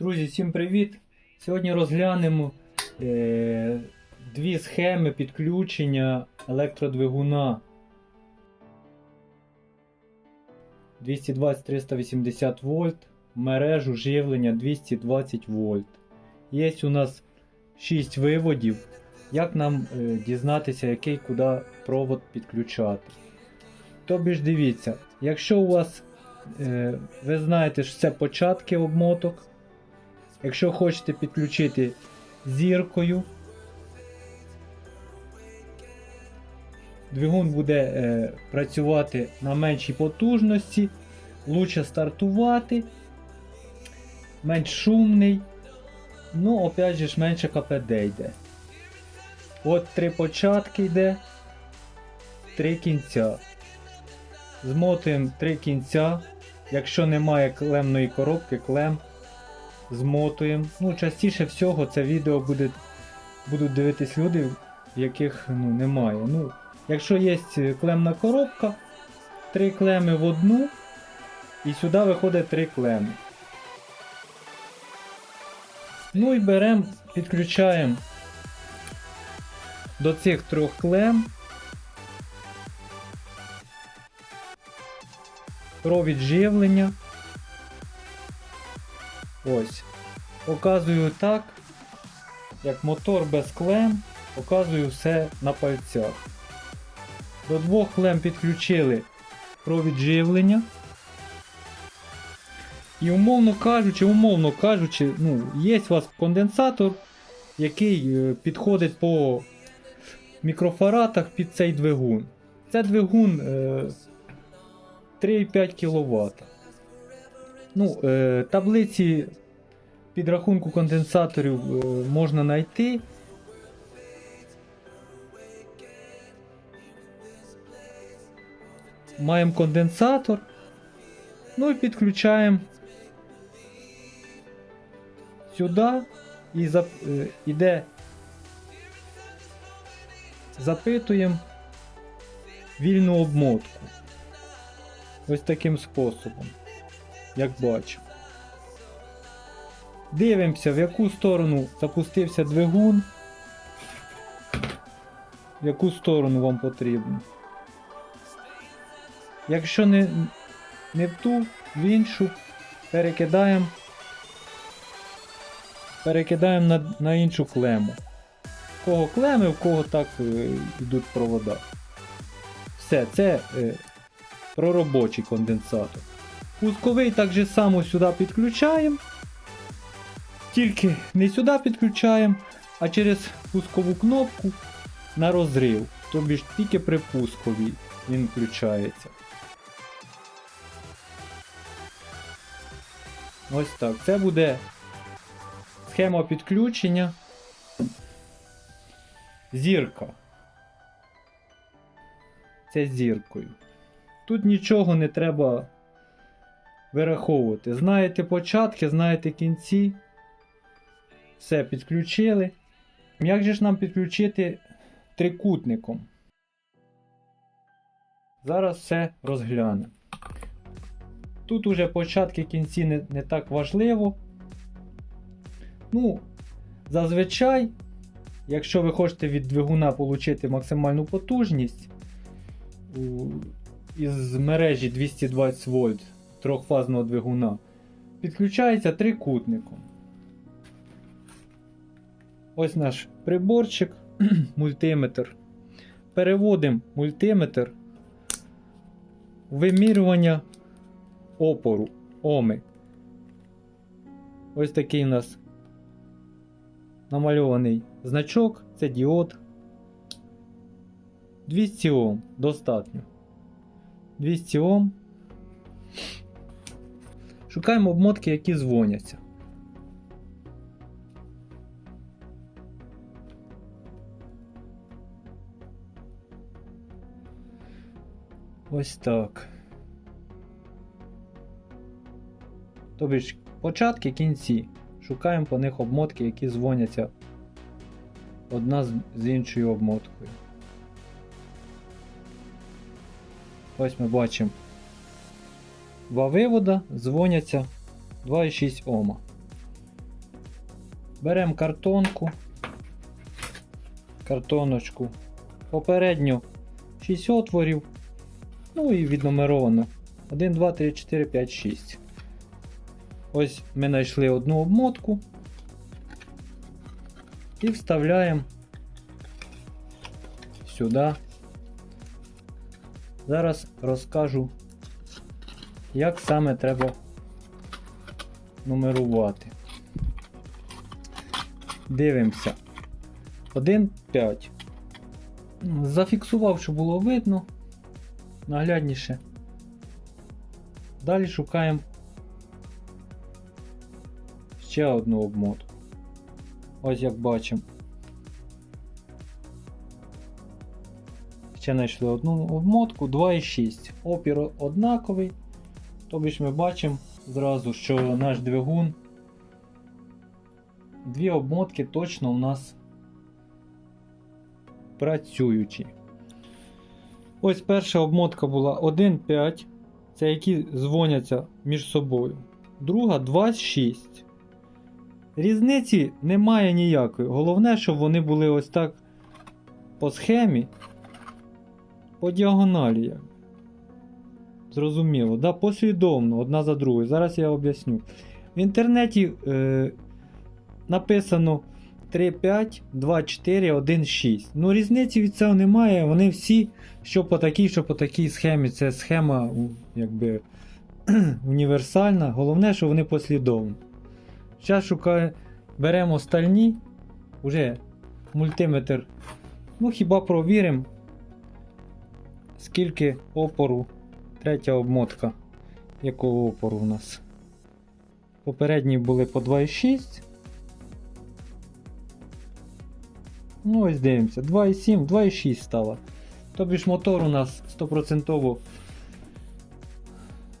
Друзі, всім привіт! Сьогодні розглянемо е, дві схеми підключення електродвигуна 220-380 вольт мережу живлення 220 вольт. Є у нас 6 виводів. Як нам е, дізнатися, який куди провод підключати? Тобі ж дивіться, якщо у вас е, ви знаєте, що це початки обмоток. Якщо хочете підключити зіркою, двигун буде е, працювати на меншій потужності, лучше стартувати, менш шумний, ну, опять же ж, менше КПД йде. От три початки йде, три кінця. Змотуємо три кінця. Якщо немає клемної коробки, клем змотуємо. Ну, частіше всього це відео буде, будуть дивитись люди, яких ну, немає. Ну, якщо є клемна коробка, три клеми в одну, і сюди виходить три клеми. Ну і беремо, підключаємо до цих трьох клем. Провід живлення. Ось. Показую так, як мотор без клем, показую все на пальцях. До двох клем підключили провід живлення. І умовно кажучи, умовно кажучи, ну, є у вас конденсатор, який е, підходить по мікрофаратах під цей двигун. Це двигун е, 3,5 кВт. Ну, е, таблиці підрахунку конденсаторів е, можна знайти. Маємо конденсатор. Ну і підключаємо сюди і зап, е, іде запитуємо вільну обмотку. Ось таким способом як бачимо. Дивимося, в яку сторону запустився двигун, в яку сторону вам потрібно. Якщо не, не в ту, в іншу, перекидаємо перекидаємо на, на іншу клему. В кого клеми, в кого так е, йдуть провода. Все, це е, проробочий конденсатор. Пусковий так же само сюди підключаємо. Тільки не сюди підключаємо, а через пускову кнопку на розрив. Тобі ж тільки при пусковій він включається. Ось так. Це буде схема підключення. Зірка. Це зіркою. Тут нічого не треба вираховувати. Знаєте початки, знаєте кінці. Все, підключили. Як же ж нам підключити трикутником? Зараз все розглянемо. Тут уже початки кінці не, не так важливо. Ну, зазвичай, якщо ви хочете від двигуна отримати максимальну потужність із мережі 220 вольт трьохфазного двигуна підключається трикутником. Ось наш приборчик, мультиметр. Переводимо мультиметр в вимірювання опору Оми. Ось такий у нас намальований значок, це діод. 200 Ом достатньо. 200 Ом. Шукаємо обмотки, які дзвоняться. Ось так. Тобі ж початки, кінці. Шукаємо по них обмотки, які дзвоняться одна з іншою обмоткою. Ось ми бачимо два вивода дзвоняться 2,6 Ома. Беремо картонку. Картоночку. Попередньо 6 отворів. Ну і віднумеровано. 1, 2, 3, 4, 5, 6. Ось ми знайшли одну обмотку. І вставляємо сюди. Зараз розкажу, як саме треба нумерувати. Дивимося. 1, 5. Зафіксував, щоб було видно. Наглядніше. Далі шукаємо ще одну обмотку. Ось як бачимо. Ще знайшли одну обмотку 2,6. Опір однаковий. Тобі ж ми бачимо зразу, що наш двигун. Дві обмотки точно у нас працюючі. Ось перша обмотка була 1,5. Це які дзвоняться між собою. Друга 2,6. Різниці немає ніякої. Головне, щоб вони були ось так по схемі, по діагоналі. Зрозуміло, да? послідовно, одна за другою. Зараз я об'ясню. В інтернеті е, написано 3,5, 2,4, 1,6. Ну, різниці від цього немає. Вони всі, що по такій, що по такій схемі. Це схема якби, універсальна. Головне, що вони послідовні. Зараз шукаю, беремо стальні, уже мультиметр. Ну, хіба провіримо, скільки опору третя обмотка. Якого опору у нас? Попередні були по 2,6. Ну, ось дивимося. 2,7, 2,6 стало. Тобі ж мотор у нас 100%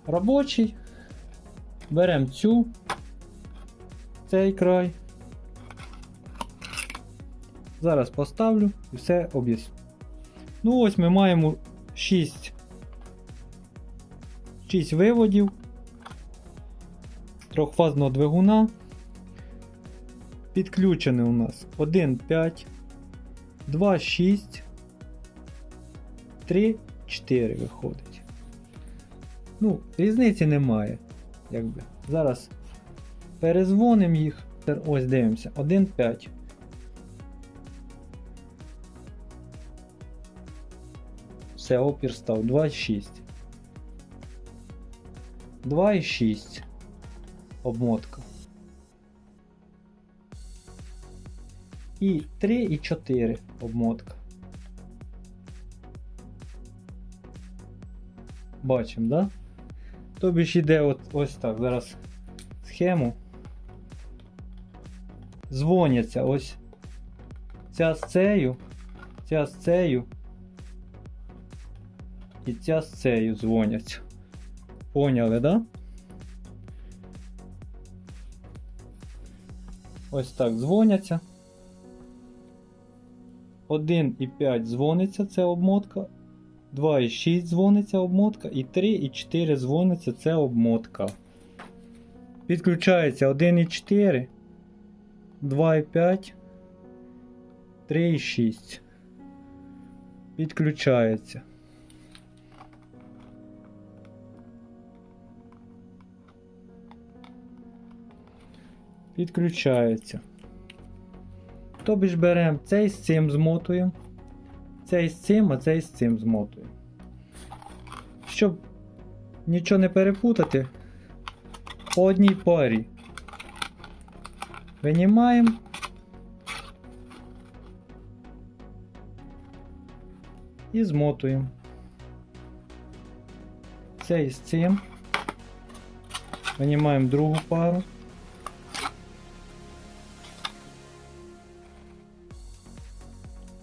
робочий. Беремо цю цей край. Зараз поставлю і все об'ясню. Ну ось ми маємо 6, 6 виводів трьохфазного двигуна. Підключений у нас 1,5, 2,6, 3, 4 виходить. Ну, різниці немає. Якби. Зараз Перезвонимо їх. Ось дивимося. 1,5. Все, опір став 2,6. 2,6. Обмотка. І 3,4 обмотка. Бачимо, да? Тобі ж іде от, ось так. Зараз схему. Дзвоняться ось ця з цею, ця з цею і ця з цею дзвоняться. Поняли, да? Ось так дзвоняться. 1,5 дзвониться це обмотка, 2,6 дзвониться обмотка і 3,4 дзвониться це обмотка. Підключається 1,4, 2,5, 3,6. Підключається. Підключається. Тобі ж беремо цей з цим змотуємо, цей з цим, а цей з цим змотуємо. Щоб нічого не перепутати, по одній парі. Винімаємо. І змотуємо. Цей з цим. Винімаємо другу пару.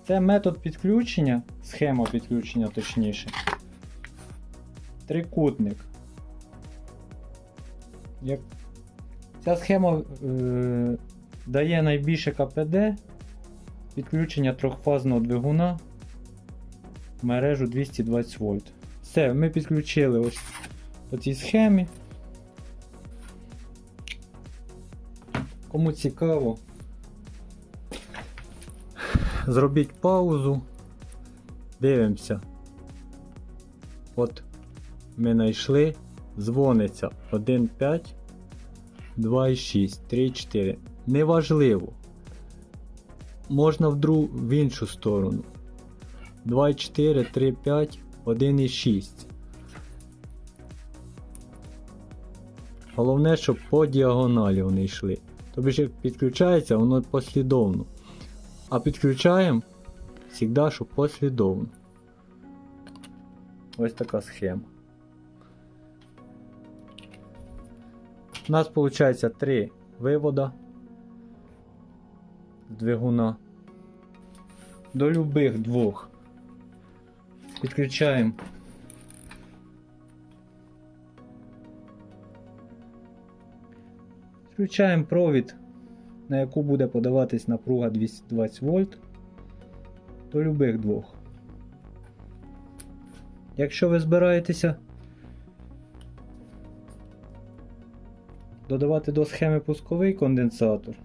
Це метод підключення, схема підключення точніше. Трикутник. Як... Ця схема е... дає найбільше КПД підключення трьохфазного двигуна в мережу 220 вольт. Все, ми підключили ось по цій схемі. Кому цікаво, зробіть паузу. Дивимося. От ми знайшли. Дзвониться 1, 5, 2 6, 3, 4. Неважливо. Можна в, в іншу сторону. 2, 4, 3, 5, 1 і 6. Головне, щоб по діагоналі вони йшли. Тобто, як підключається, воно послідовно. А підключаємо завжди, щоб послідовно. Ось така схема. У нас виходить три вивода з двигуна. До любих двох підключаємо Включаємо провід, на яку буде подаватись напруга 220 вольт до любих двох. Якщо ви збираєтеся додавати до схеми пусковий конденсатор,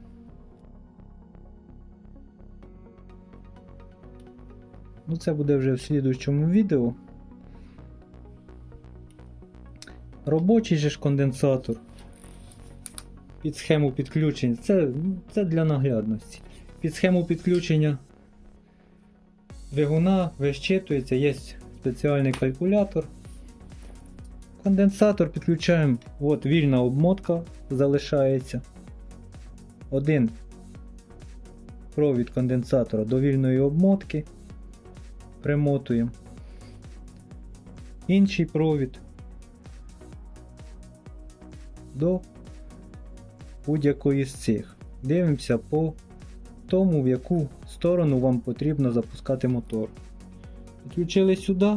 ну це буде вже в слідуючому відео. Робочий же ж конденсатор під схему підключення. Це, це для наглядності. Під схему підключення двигуна вищитується, є спеціальний калькулятор. Конденсатор підключаємо, от вільна обмотка залишається. Один провід конденсатора до вільної обмотки. Примотуємо. Інший провід до будь-якої з цих. Дивимося по тому, в яку сторону вам потрібно запускати мотор. Підключили сюди,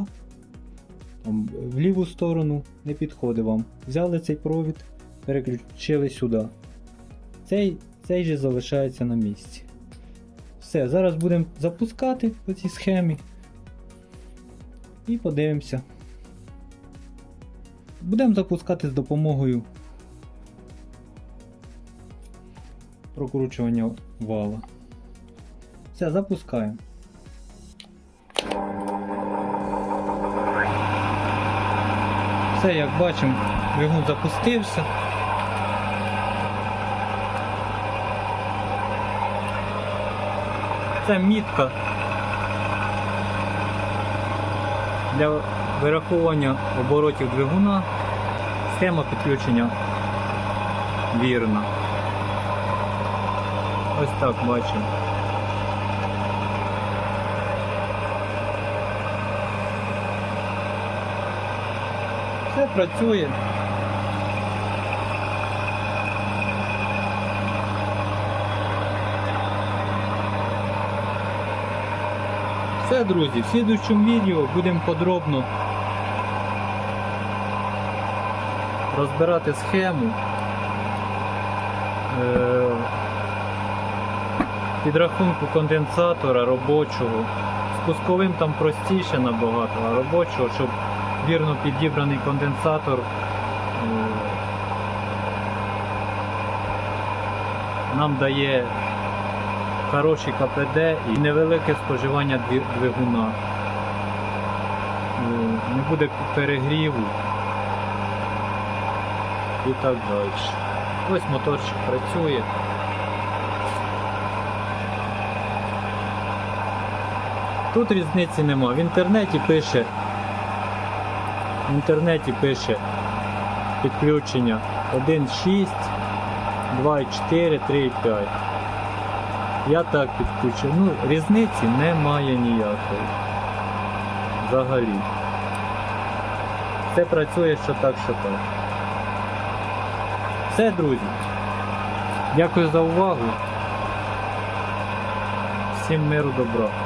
там, в ліву сторону не підходить вам. Взяли цей провід, переключили сюди. Цей, цей же залишається на місці. Все, зараз будемо запускати по цій схемі. І подивимося. Будемо запускати з допомогою прокручування вала. Все, запускаємо. Все, як бачимо, двигун запустився. Це мітка для вирахування оборотів двигуна. Схема підключення вірна. Ось так бачимо. Все працює. Все, друзі, в слідуючому відео будемо подробно розбирати схему. Підрахунку конденсатора робочого. З пусковим там простіше набагато, а робочого, щоб вірно підібраний конденсатор е, нам дає хороший КПД і невелике споживання двигуна. Е, Не буде перегріву і так далі. Ось моторчик працює. Тут різниці нема. В інтернеті пише. В інтернеті пише підключення 1.6, 2.4, 3.5. Я так підключив. Ну, різниці немає ніякої. Взагалі. Все працює що так, що так. Все, друзі. Дякую за увагу. Всім миру добра.